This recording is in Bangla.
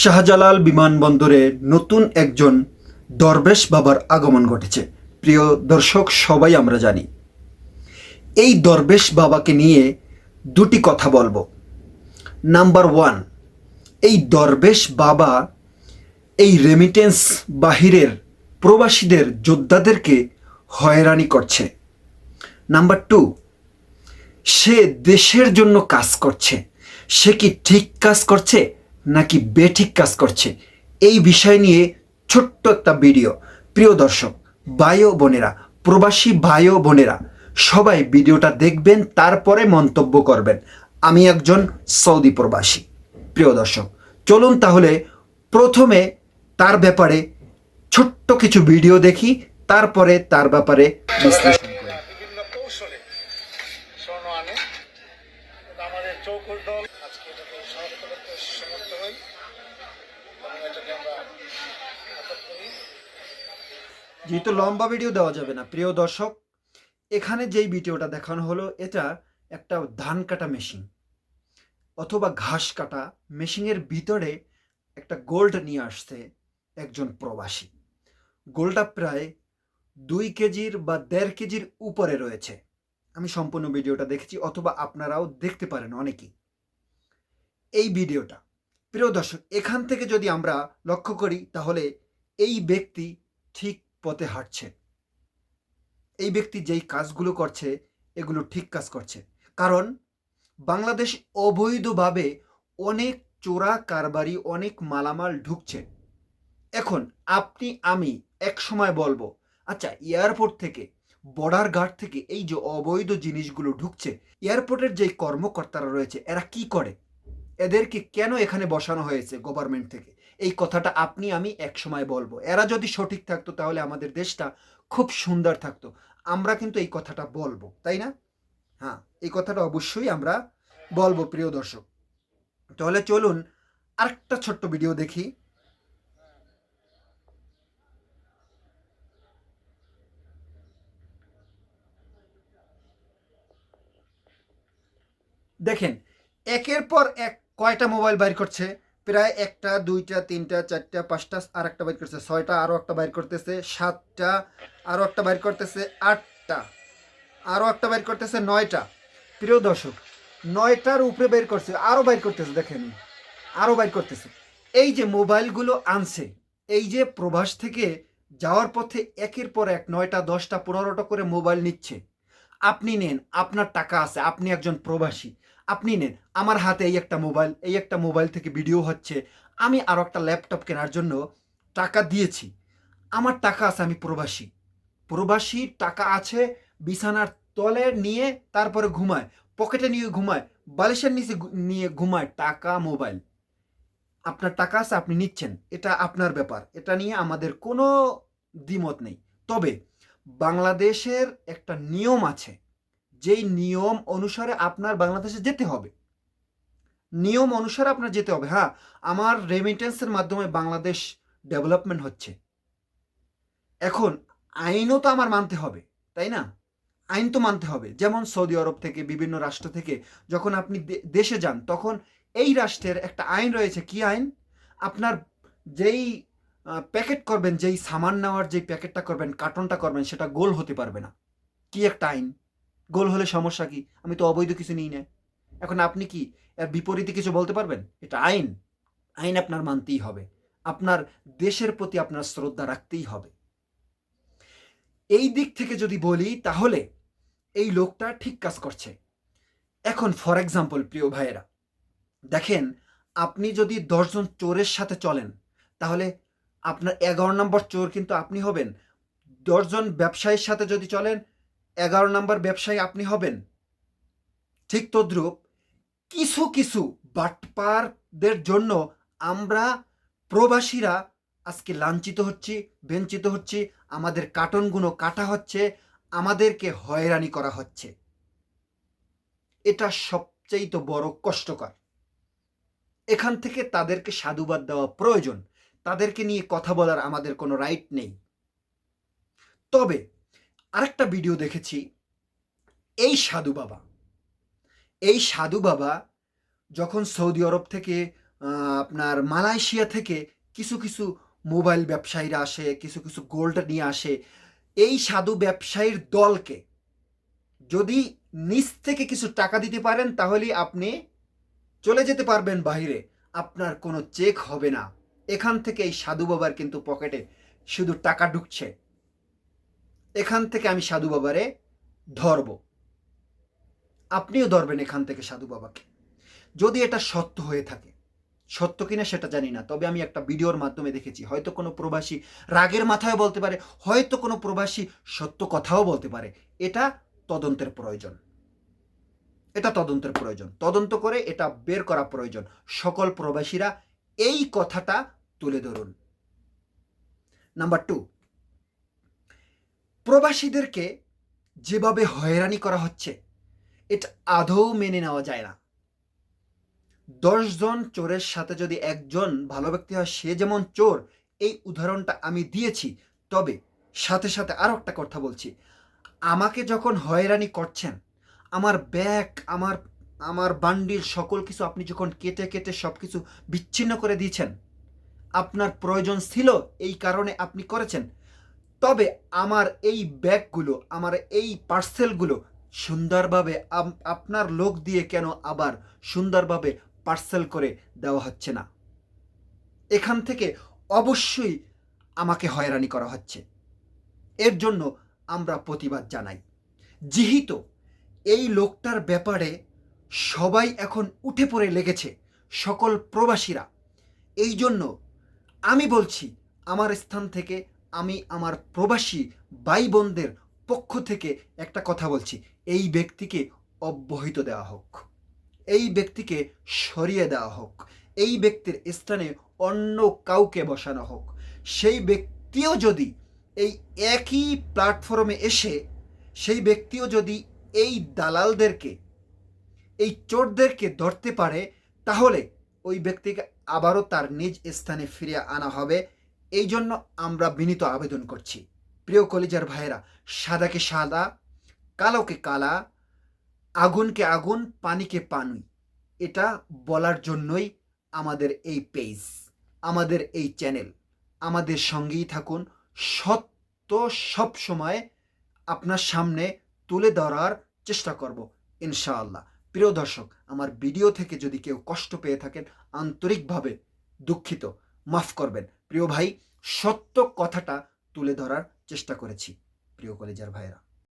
শাহজালাল বিমানবন্দরে নতুন একজন দরবেশ বাবার আগমন ঘটেছে। প্রিয় দর্শক, সবাই আমরা জানি। এই দরবেশ বাবাকে নিয়ে দুটি কথা বলব। নাম্বার ওয়ান, এই দরবেশ বাবা এই রেমিটেন্স বাহিরের প্রবাসীদের, যোদ্ধাদেরকে হয়রানি করছে। নাম্বার টু, সে দেশের জন্য কাজ করছে। সে কি ঠিক কাজ করছে? নাকি বেঠিক কাজ করছে? এই বিষয় নিয়ে ছোট্ট একটা ভিডিও। প্রিয় দর্শক, ভাই ও বোনেরা, প্রবাসী ভাই ও বোনেরা, সবাই ভিডিওটা দেখবেন, তারপরে মন্তব্য করবেন। আমি একজন সৌদি প্রবাসী। প্রিয় দর্শক, চলুন তাহলে প্রথমে তার ব্যাপারে ছোট্ট কিছু ভিডিও দেখি, তারপরে তার ব্যাপারে বিশ্লেষণ করি বিভিন্ন কৌশলে স্বর্ণ আনে কিন্তু আমাদের চৌকুর দল আজকে এটাকে সমাপ্ত করতে সমর্থ হই এবং এটাকে আমরা আটক করি যেহেতু লম্বা ভিডিও দেওয়া যাবে না, প্রিয় দর্শক, এখানে যেই ভিডিওটা দেখানো হলো, এটা একটা ধান কাটা মেশিন অথবা ঘাস কাটা মেশিনের ভিতরে একটা গোল্ড নিয়ে আসছে একজন প্রবাসী। গোল্ডটা প্রায় দুই কেজির বা দেড় কেজির উপরে রয়েছে। আমি সম্পূর্ণ ভিডিওটা দেখেছি, অথবা আপনারাও দেখতে পারেন অনেকেই। এই ভিডিওটা প্রিয় দর্শক, এখান থেকে যদি আমরা লক্ষ্য করি, তাহলে এই ব্যক্তি ঠিক পথে হাঁটছে। এই ব্যক্তি যেই কাজগুলো করছে, এগুলো ঠিক কাজ করছে। কারণ বাংলাদেশ অবৈধভাবে অনেক চোরা কারবারি, অনেক মালামাল ঢুকছে। এখন আপনি, আমি এক সময় বলব আচ্ছা এয়ারপোর্ট থেকে, বর্ডার গার্ড থেকে এই যে অবৈধ জিনিসগুলো ঢুকছে, এয়ারপোর্টের যে কর্মকর্তারা রয়েছে, এরা কি করে? এদেরকে কেন এখানে বসানো হয়েছে গভর্নমেন্ট থেকে? এই কথাটা আপনি, আমি এক সময় বলব। এরা যদি সঠিক থাকতো, তাহলে আমাদের দেশটা খুব সুন্দর থাকতো। আমরা কিন্তু এই কথাটা বলব, তাই না? হ্যাঁ এই কথাটা অবশ্যই আমরা বলব, প্রিয় দর্শক। তাহলে চলুন, আরেকটা ছোট্ট ভিডিও দেখি। দেখেন, একের পর এক কয়টা মোবাইল বাইর করছে? প্রায় একটা, দুইটা, তিনটা, চারটা, পাঁচটা আর একটা বাইর করছে, ছয়টা আরও একটা বাইর করতেছে, সাতটা আরও একটা বাইর করতেছে, আটটা আরও একটা বাইর করতেছে, নয়টা। প্রিয় দর্শক, নয়টার উপরে বের করছে আরও বাইর করতেছে, দেখেন আরও বাইর করতেছে। এই যে মোবাইলগুলো আনছে, এই যে প্রবাস থেকে যাওয়ার পথে একের পর এক নয়টা, দশটা, পনেরোটা করে মোবাইল নিচ্ছে। আপনি নেন, আপনার টাকা আছে, আপনি একজন প্রবাসী। আপনি নেন। আমার হাতে এই একটা মোবাইল, এই একটা মোবাইল থেকে ভিডিও হচ্ছে। আমি আরও একটা ল্যাপটপ কেনার জন্য টাকা দিয়েছি। আমার টাকা আছে, আমি প্রবাসী। প্রবাসী টাকা আছে, বিছানার তলে নিয়ে তারপরে ঘুমায়, পকেটে নিয়ে ঘুমায়, বালিশের নিচে নিয়ে ঘুমায় টাকা, মোবাইল। আপনার টাকা আছে, আপনি নিচ্ছেন। এটা আপনার ব্যাপার। এটা নিয়ে আমাদের কোনো দ্বিমত নেই। তবে বাংলাদেশের একটা নিয়ম আছে। যেই নিয়ম অনুসারে আপনার বাংলাদেশে যেতে হবে। নিয়ম অনুসারে আপনার যেতে হবে। হ্যাঁ আমার রেমিটেন্সের মাধ্যমে বাংলাদেশ ডেভেলপমেন্ট হচ্ছে। এখন আইনও তো আমার মানতে হবে, তাই না? আইন তো মানতে হবে। যেমন সৌদি আরব থেকে, বিভিন্ন রাষ্ট্র থেকে যখন আপনি দেশে যান, তখন এই রাষ্ট্রের একটা আইন রয়েছে। কি আইন? আপনার যেই প্যাকেট করবেন, যেই সামান নেওয়ার যেই প্যাকেটটা করবেন কার্টনটা করবেন, সেটা গোল হতে পারবে না। কি একটা আইন? গোল হলে সমস্যা কি? আমি তো অবৈধ কিছু নিই না এখন আপনি কি এর বিপরীতে কিছু বলতে পারবেন? এটা আইন। আইন আপনার মানতেই হবে। আপনার দেশের প্রতি আপনার শ্রদ্ধা রাখতেই হবে। এই দিক থেকে যদি বলি, তাহলে এই লোকটা ঠিক কাজ করছে। এখন ফর এক্সাম্পল প্রিয় ভাইয়েরা, দেখেন, আপনি যদি দশজন চোরের সাথে চলেন, তাহলে আপনার এগারো নম্বর চোর কিন্তু আপনি হবেন। দশজন ব্যবসায়ীর সাথে যদি চলেন এগারো নম্বর ব্যবসায়ী আপনি হবেন। ঠিক তদ্রুপ, কিছু কিছু বাটপারদের জন্য আমরা প্রবাসীরা আজকে লাঞ্ছিত হচ্ছি, বঞ্চিত হচ্ছি, আমাদের কার্টনগুলো কাটা হচ্ছে, আমাদেরকে হয়রানি করা হচ্ছে। এটা সবচেয়ে বড় কষ্টকর। এখান থেকে তাদেরকে সাধুবাদ দেওয়া প্রয়োজন। তাদেরকে নিয়ে কথা বলার আমাদের কোনো রাইট নেই। তবে আরেকটা ভিডিও দেখেছি। এই সাধু বাবা। এই সাধু বাবা যখন সৌদি আরব থেকে আপনার মালয়েশিয়া থেকে কিছু কিছু মোবাইল ব্যবসায়ীরা আসে, কিছু কিছু গোল্ড নিয়ে আসে, এই সাধু ব্যবসায়ীর দলকে যদি নিচ থেকে কিছু টাকা দিতে পারেন তাহলেই আপনি চলে যেতে পারবেন বাইরে আপনার কোনো চেক হবে না। এখান থেকে এই সাধু বাবার কিন্তু পকেটে শুধু টাকা ঢুকছে। এখান থেকে আমি সাধু বাবারে ধরব। আপনিও ধরবেন এখান থেকে সাধু বাবাকে। যদি এটা সত্য হয়ে থাকে, সত্য কিনা সেটা জানি না, তবে আমি একটা ভিডিওর মাধ্যমে দেখেছি, হয়তো কোনো প্রবাসী রাগের মাথায় বলতে পারে, হয়তো কোনো প্রবাসী সত্য কথাও বলতে পারে। এটা তদন্তের প্রয়োজন। এটা তদন্তের প্রয়োজন। তদন্ত করে এটা বের করা প্রয়োজন। সকল প্রবাসীরা এই কথাটা তুলে ধরুন। নাম্বার টু প্রবাসীদেরকে যেভাবে হয়রানি করা হচ্ছে, এটা আদৌ মেনে নেওয়া যায় না। দশজন চোরের সাথে যদি একজন ভালো ব্যক্তি হয়, সে যেমন চোর, এই উদাহরণটা আমি দিয়েছি। তবে সাথে সাথে আরও একটা কথা বলছি। আমাকে যখন হয়রানি করছেন, আমার ব্যাগ, আমার আমার বান্ডিল, সকল কিছু আপনি যখন কেটে কেটে সব কিছু বিচ্ছিন্ন করে দিয়েছেন, আপনার প্রয়োজন ছিল এই কারণে আপনি করেছেন তবে আমার এই ব্যাগগুলো, আমার এই পার্সেলগুলো সুন্দরভাবে আপনার লোক দিয়ে কেন আবার সুন্দরভাবে পার্সেল করে দেওয়া হচ্ছে না? এখান থেকে অবশ্যই আমাকে হয়রানি করা হচ্ছে। এর জন্য আমরা প্রতিবাদ জানাই। যেহেতু এই লোকটার ব্যাপারে সবাই এখন উঠে পড়ে লেগেছে, সকল প্রবাসীরা। এই জন্য আমি বলছি, আমার স্থান থেকে আমি আমার প্রবাসী ভাই বোনদের পক্ষ থেকে একটা কথা বলছি। এই ব্যক্তিকে অব্যাহত দেওয়া হোক। এই ব্যক্তিকে সরিয়ে দেওয়া হোক। এই ব্যক্তির স্থানে অন্য কাউকে বসানো হোক। সেই ব্যক্তিও যদি এই একই প্ল্যাটফর্মে এসে, সেই ব্যক্তিও যদি এই দালালদেরকে, এই চোরদেরকে ধরতে পারে, তাহলে ওই ব্যক্তিকে আবারও তার নিজ স্থানে ফিরিয়ে আনা হবে। এই জন্য আমরা বিনীত আবেদন করছি। প্রিয় কলিজার ভাইয়েরা, সাদাকে সাদা, কালোকে কালা, আগুনকে আগুন, পানিকে পানি, এটা বলার জন্যই আমাদের এই পেজ, আমাদের এই চ্যানেল। আমাদের সঙ্গেই থাকুন, সত্য সব সময় আপনার সামনে তুলে ধরার চেষ্টা করব, ইনশাআল্লাহ। প্রিয় দর্শক, আমার ভিডিও থেকে যদি কেউ কষ্ট পেয়ে থাকেন, আন্তরিকভাবে দুঃখিত, মাফ করবেন। প্রিয় ভাই সত্য কথাটা তুলে ধরার চেষ্টা করেছি প্রিয় কলেজার ভাইয়েরা।